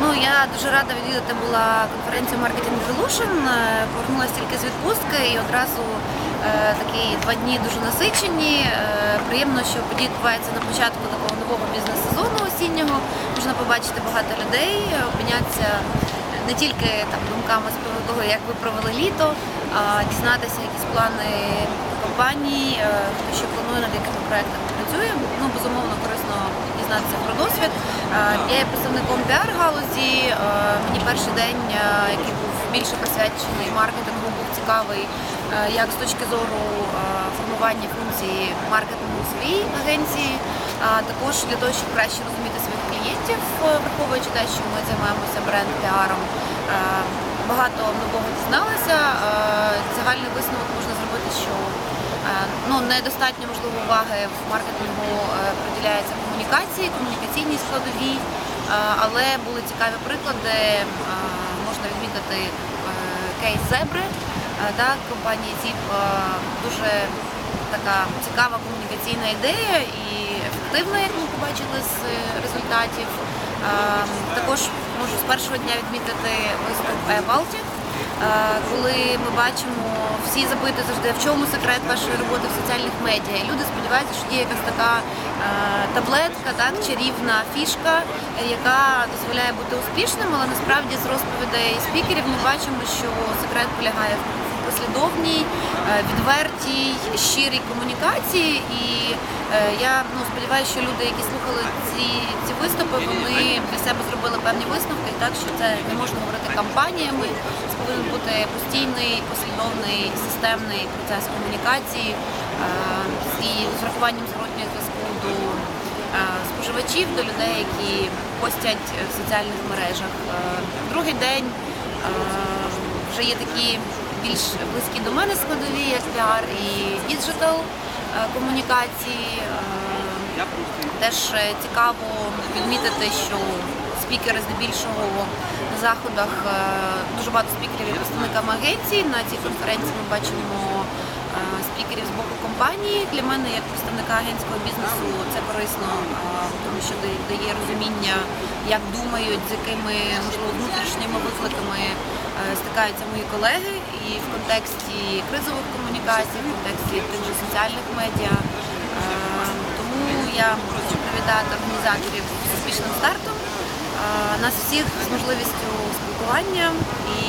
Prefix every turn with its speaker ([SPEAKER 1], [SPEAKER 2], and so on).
[SPEAKER 1] Ну я дуже рада відвідати була конференцію Marketing Revolution. Е, Повернулася тільки з відпустки і одразу е, такі два дні дуже насичені. Е, приємно, що події відбуваються на початку такого нового бізнес-сезону осіннього. Можна побачити багато людей, е, обмінятися не тільки там думками з приводу того, як ви провели літо, а дізнатися якісь плани компаній, е, хто що планує над якими проектами працює. Ну безумовно корисно дізнатися про досвід. Е, Я є представником піар-галузі. Е, Мені перший день, е, який був більше присвячений маркетингу, був цікавий як з точки зору формування функції маркетингу в своїй агенції, а також для того, щоб краще розуміти своїх клієнтів, враховуючи те, що ми займаємося бренд-піаром. Е, Багато нового дізналася. Загальний висновок можна зробити, що ну, недостатньо можливо уваги в маркетингу е, приділяється комунікації, комунікаційній складовій, е, але були цікаві приклади. Е, Можна відмітити е, кейс Зебри, е, так, компанії ЗІП е, дуже така цікава комунікаційна ідея і ефективна, як ми побачили з е, результатів. Е, Також можу з першого дня відмітити виступ Балті, коли ми бачимо, всі запитують завжди, в чому секрет вашої роботи в соціальних медіа. І люди сподіваються, що є якась така е, таблетка, так, чарівна фішка, е, яка дозволяє бути успішним, але насправді з розповідей спікерів ми бачимо, що секрет полягає в послідовній, е, відвертій, щирій комунікації. І е, я ну, сподіваюся, що люди, які слухали ці, ці виступи, вони для себе зробили певні висновки, так що це не можна говорити кампаніями. Це повинен бути постійний, послідовний, системний процес комунікації е, і з врахуванням зворотнього зв'язку до споживачів, до людей, які постять в соціальних мережах. Другий день вже є такі більш близькі до мене складові, як піар і діджитал е, комунікації. Е, Теж цікаво відмітити, що спікери здебільшого на заходах е, дуже багато спікерів є представниками агенцій. На цій конференції ми бачимо спікерів з боку компанії. Для мене, як представника агентського бізнесу, це корисно, тому що дає- розуміння, як думають, з якими можливо внутрішніми викликами стикаються мої колеги, і в контексті кризових комунікацій, в контексті тих соціальних медіа. Е, Тому я хочу привітати організаторів з успішним стартом. Е, Нас всіх з можливістю спілкування і